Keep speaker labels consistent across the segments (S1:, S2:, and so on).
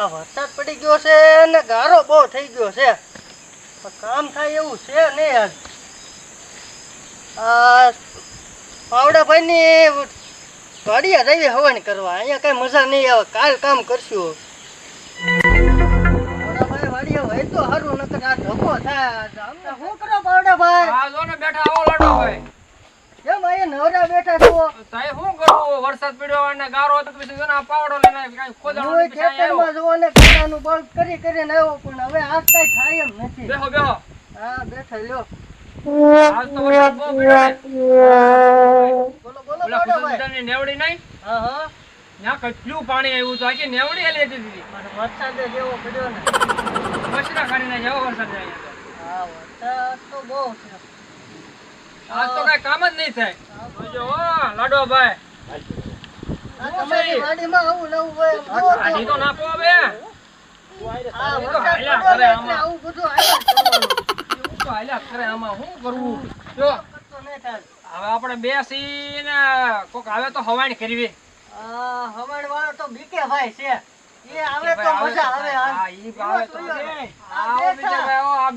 S1: આ વરસાદ પડી ગયો છે અને ગારો બહુ થઈ ગયો છે. કામ થાય એવું છે નહીં આજ આ પાવડાભાઈની ગાડીએ રવી હવન કરવા. અહીંયા કઈ મજા નહીં આવે. કાલ કામ કરશું તો સારું, નકર આ ધોકો થાય. શું કરો પાવડાભાઈ?
S2: હા જો ને બેઠા આવો લડો ભાઈ.
S1: કેમ અહીંયા નવરા બેઠા છો.
S2: તાય શું કરવું? વરસાદ પડ્યો અને ગારો હતો પછી જો આ પાવડો લઈને આવી, ખોદાણો પછી
S1: ખેતરમાં જોવો ને ગાડાનું બળ કરી કરીને આવ્યો પણ હવે આજ કઈ થાય એમ નથી.
S2: બેહો બેહો.
S1: હા બેઠા લ્યો.
S2: આજ તો વરસાદ બહુ પડ્યો
S1: બોલો બોલો
S2: ઓલા નેવડી નહીં?
S1: હા હા.
S2: ત્યાં કેટલું પાણી આવ્યું તો આખી નેવડી હેલી હતી દીદી
S1: વરસાદ જેવો પડ્યો ને.
S2: કચરા કાઢીને જેવો વરસાદ આવ્યો.
S1: હા વરસાદ તો બહુ છે.
S2: આજ તો કઈ કામ જ નહીં થાય. જોજો લાડો ભાઈ.
S1: તમારી વાડીમાં આવું નવું હોય એમ તો.
S2: નાખો હવે.
S1: હા વરસાદ
S2: હાલ્યા
S1: પડ્યો
S2: કરે
S1: ને એટલે આવું બધું હાલ્યા જ કરવાનું.
S2: એવું તો હાલ્યા કરે આમાં. શું કરવું? જો
S1: કરતો નહીં થાય.
S2: હવે આપણે બેસીને કોક આવે તો હવાણ કરવી.
S1: આ હવાડવાળો તો બીકે ભાઈ છે. એ આવે તો મજા આવે
S2: હા, ઈ આવે તો
S1: એમાં શું
S2: છે.
S1: આ
S2: આવો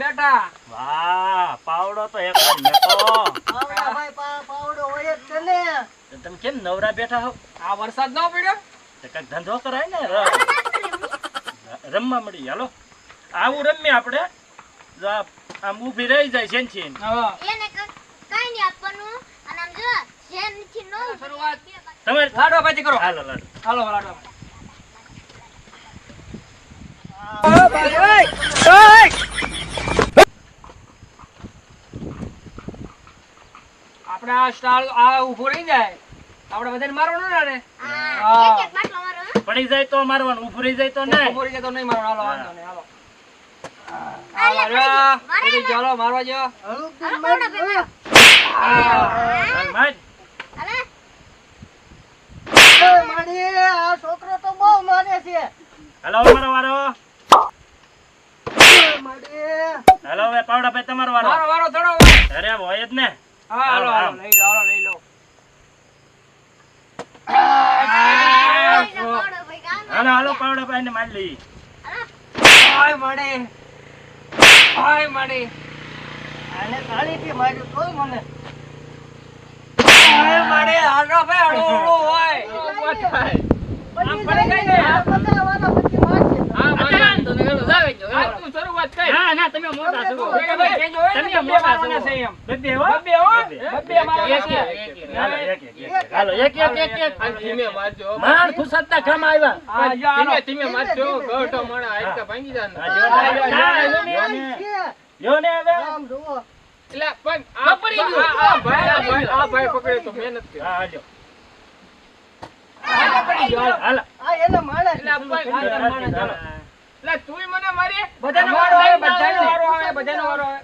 S1: બેઠા.
S2: બીજા
S3: પાવડો તો એક જ મેકો
S1: પાવડાભાઈ પા- પાવડો હોય જ ને.
S3: તમે કેમ નવરા બેઠા હો?
S2: આ વરસાદ ન પડ્યો?
S3: તો કંઈક ધંધો કરાય ને રમવા મળી. હાલો. આવું રમીએ આપણે. આમ ઊભી રહી જાય છે ને
S4: એને ક- નહીં આપવાનું. અને આમ જો જેમ નથી ન
S2: શરૂઆત.
S3: તમારે
S2: લાડવા ભાજી કરો.
S3: હાલો લાડો
S2: હાલો લાડવા. ભાઈ. આપણે સ્ટાર આ ઊભો રહી જાય. આપણે બધાને મારવાનો ના ને.
S3: પડી જાય તો મારવાનું ઊભો રહી જાય તો નહીં.
S2: ઊભો રહી જાય તો નહીં મારવાનું. હાલો વાંધો નહીં હાલો. ચાલો મારવા જો
S1: છોકરો તો બહુ મારે છે.
S3: હેલો મારો વારો. હાલો હવે પાવડા ભાઈ તમારો વારો.
S2: વારો થોડો.
S3: અરે હોય જ ને.
S2: હા હાલો
S3: હાલો,
S2: હાલો
S3: હાલો.
S2: લઈ લો હાલો લઈ લો.
S4: એનો પાવડાભાઈ કામ
S3: હાલો હાલો પાવડા ભાઈ ને મારી લઈ
S2: હાય માડે હાય માડે
S1: આને તાળીથી માર્યું તોય મને.
S2: હાય માડે હાલો ભાઈ હળો હળો હોય. આમ પડી ને.
S5: મહેનત કરે
S3: હા હાલો
S2: હાલો, હાલો.
S3: હાલો
S5: એટલે તુંય મને મારી
S2: બધાનો વારો આવે બધાનો વારો આવે બધાનો વારો આવે.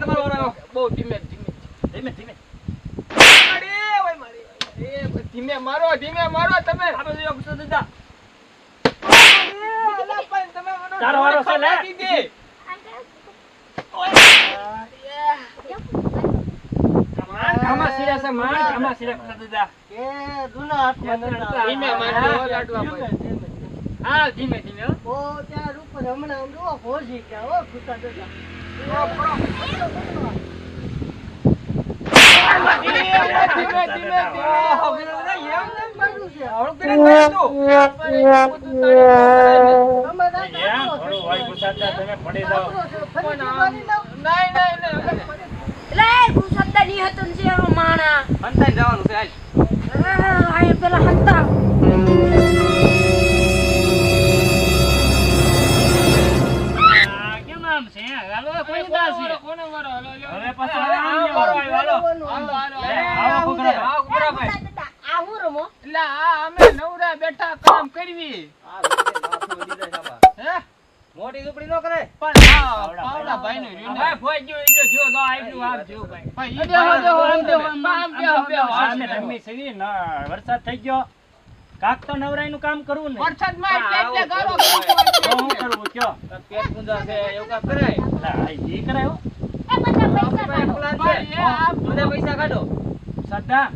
S2: તમારો વારો આવ્યો.
S5: બહુ ધીમે ધીમે.
S3: ધીમે ધીમે.
S5: મારી, ઓય મારી. એ ધીમે મારો ધીમે મારો તમે.
S3: તારો વારો છે, લે.
S5: ખબર દીધી.
S2: માણ માણ ઘામાં સીડ્યા છે, સુધા.
S1: એ જૂના હાથમાં નતા.
S5: ધીમે મારજો, લાડવા
S1: ધીમે.
S2: હા, ધીમે ધીમે
S1: ઓ ત્યાં ઉપર હમણાં આમ જુઓ પહોંચી ગયા હો ખુશા દાદા.
S5: ધીમે ધીમે ધીમે
S2: આહ,
S5: ધીમે
S2: પેલા બધા એમ
S1: કેમ કર્યું છે?
S2: આવડું કરીને કરી તું.
S5: પણ બધું તારી
S1: તમે
S3: પડી જાઓ
S5: આમ-. નહીં નહીં નહીં
S4: હતો ને છે એનો માણા.
S2: હંતા જવાનું છે, હાલ.
S4: આ, પેલા હંતા.
S5: બેઠા કામ કરવી. હે?
S2: મોટી ઝૂંપડી નો કરે.
S5: પણ પાવડા ભાઈ નું. રીને
S2: ભાઈ ફોઈ ગયો એટલે જો તો આ આમ જો ભાઈ.
S5: ભાઈ, બેહો, બેહો, આમ જો આમ, બેહો, બેહો, આમ.
S3: રમી છે ના વરસાદ થઈ ગયો. કાક તો નવરાઈ નું કામ કરવું ને.
S5: વરસાદમાં એટલે એટલે ગારો
S3: તો હું કરવું કયો?
S2: પેટ ગુંજા છે એવું કામ કરાય
S3: ના એ કરાયો
S4: એ બધા પૈસા કાઢો.
S2: બધા પૈસા કાઢો.
S3: સદા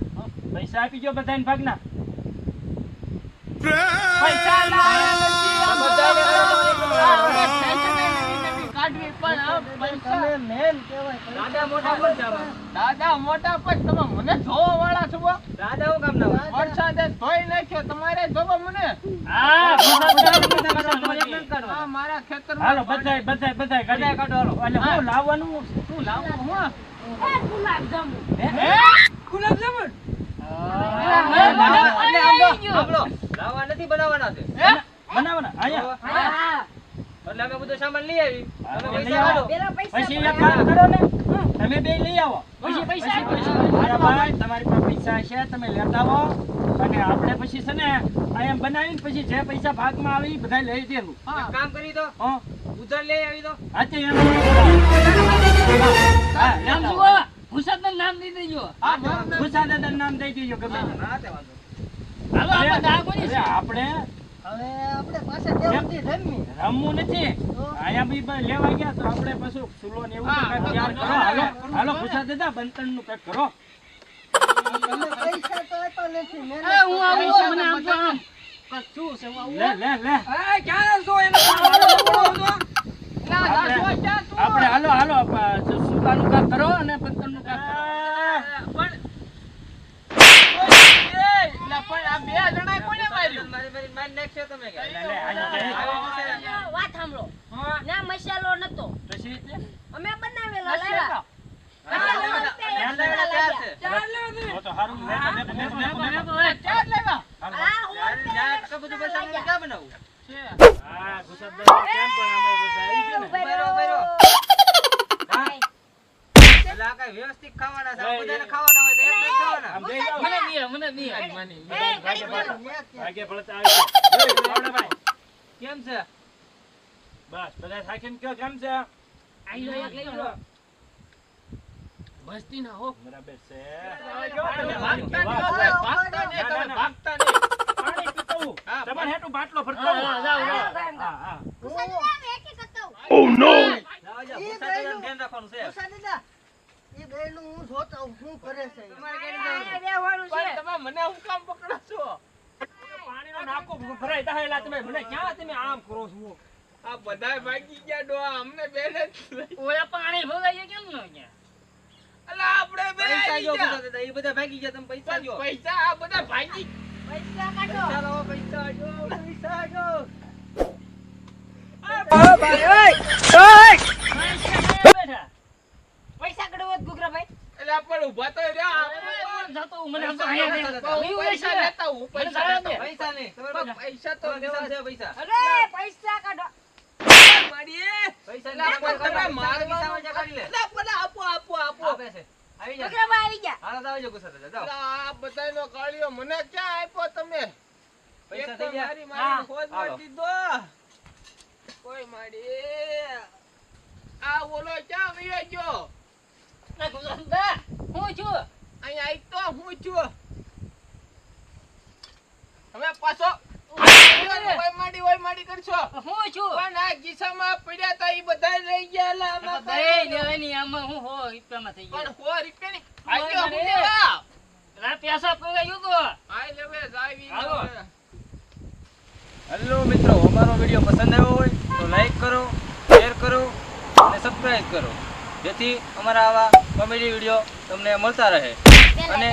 S3: પૈસા આપી ગયો બધાને ભાગના.
S4: પૈસા લાયા.
S6: દાદા મોટા કોણ
S4: દાદા મોટા પણ તમે મને જોવા વાળા છો
S6: દાદા હું કામ ના?
S4: વરસાદે ધોઈ નાખ્યો તમારે જોવો મને
S3: હા
S4: મારા ખેતર
S3: હાલો બધાય બધાય બધાય
S6: બધાય કાઢો હાલો.
S3: એટલે હું લાવવાનું
S4: શું લાવવાનું હું
S6: હે? ગુલાબજામુન?
S4: હે,
S6: લાવવા-
S4: મને
S6: એટલે આમ
S4: આવી
S6: જો,
S4: ગયું.
S6: સાંભળો, લાવવા નથી બનાવવાના છે
S3: બનાવવાના અહીંયા
S6: એટલે અમે બધો સામાન લઈ આવી. તમે પૈસા
S3: આવો. કરો ને. તમે બે લઈ આવો.
S4: પછી પૈસા
S3: મારા ભાઈ તમારી પાસે પૈસા છે તમે લેતા આવો. અને આપણે પછી છે ને આ એમ બનાવીને પછી જે પૈસા ભાગમાં આવી બધા લઈ દેવું
S4: હા.
S6: કામ કરી દો.
S3: હં?
S6: ઉધાર લઈ આવી દો.
S3: હા તે એમ.
S4: નામ
S3: દાદાનું નામ દઈ દેજો. ગમે તે.
S6: હા તે
S4: હાલો, આપણે
S1: હવે આપણે પાછા દેવથી રમી
S3: રમવું નથી. આયા બી લેવા ગયા તો આપણે પાછું સુલો ને એવું કાંઈક તૈયાર કરો. હાલો હાલો ભૂસા દાદા બંતણનું કંઈક કરો.
S1: તમે પૈસા તો આપ્યા નથી મેં
S4: એ, હું આવું, મને
S1: તો
S4: આમ તો આમ. કાંઈક છે, હું
S3: લે લે લે.
S6: એ, ક્યાં છો?
S4: ના, ના, તું?
S3: આપણે હાલો હાલો પ- સુ- સુકાનું કામ કરો અને બંતણનું કામ કરો
S4: પણ ઓય, એ, લા, પણ આ બે જણાએ કોને માર્યું?
S6: તમે.
S7: વાત સાંભળો. ના મસાલો નતો. અમે બનાવેલો લાવ્યા.
S6: વ્યવસ્થિત ખાવાના બધાને ખાવાના હોય તો એક ખાવાના.
S3: આમ
S4: મને નહીં મને દે. આજ માની.
S3: ભાગે ભળતા- આવી.
S6: કેમ છે?
S3: બસ બધા થાકીને કયો કેમ છે?
S4: આઈ લો, એક લઈ લો. મસ્તી ના હો.
S3: બરાબર છે.
S4: ભાગતા ને ભાગતા નહીં, તમે ભાગતા ને
S3: પાણી પીતો હું.
S4: હા,
S3: તમારે હેઠું બાટલો ફરતો
S4: હા,
S3: હું.
S4: હા, જાઓ.
S3: હા, હા.
S6: ધ્યાન રાખવાનું છે.
S1: એ હું જોતો શું કરે છે.
S6: તમારે કઈ
S4: પણ તમે મને હું કામ પકડો છો?
S3: નાકો ભરાઈ દાહેલા તમે મને ક્યાં તમે આમ કરો છો?
S4: આ બધાય ભાગી ગયા ડોહા અમને બેને ઓલા પાણી ભગાઈએ કેમ ન ગયા અલા આપણે બે
S6: પૈસા જો
S4: ગયા.
S6: એ બધા ભાગી ગયા તમે પૈસા જો.
S4: પૈસા આ બધા ભાગી
S7: પૈસા કાઢો.
S6: પૈસા લાવો, પૈસા જો પૈસા જો.
S7: પૈસા કાઢો
S4: એટલે આપણે તો રહ્યા.
S7: જતો મને
S6: તો
S4: પૈસા લેતા હું પૈસા લેતા.
S6: પૈસા નહીં.
S4: પૈસા તો
S6: લેવા છે પૈસા.
S7: અરે પૈસા કાઢો.
S4: મારીએ.
S6: પૈસા
S4: લે તમે
S6: પૈસા કાઢી લે.
S4: એટલે પણ આપો આપો આપો.
S6: આપે છે. આવી જા
S7: ગુગરાભાઈ આવી ગયા.
S6: હાલો તો આવજો ગુસ્સા
S4: એટલે આ બધાયનો કાળિયો મને ક્યાં આપ્યો તમે?
S6: પૈસા થઈ ગયા.
S4: મારી મારીને ખોજ મારી દીધો. કોઈ મારી આ ઓલો ક્યાં વિયો ગયો?
S7: હું છું
S4: અહીંયા આઈ તો હું છું હવે પાછો ઓય માડી ઓય માડી
S3: હેલો
S6: મિત્રો. અમારો વીડિયો પસંદ આવ્યો હોય તો લાઈક કરો શેર કરો અને સબસ્ક્રાઇબ કરો. જેથી અમારા આવા કોમેડી વીડિયો તમને મળતા રહે. અને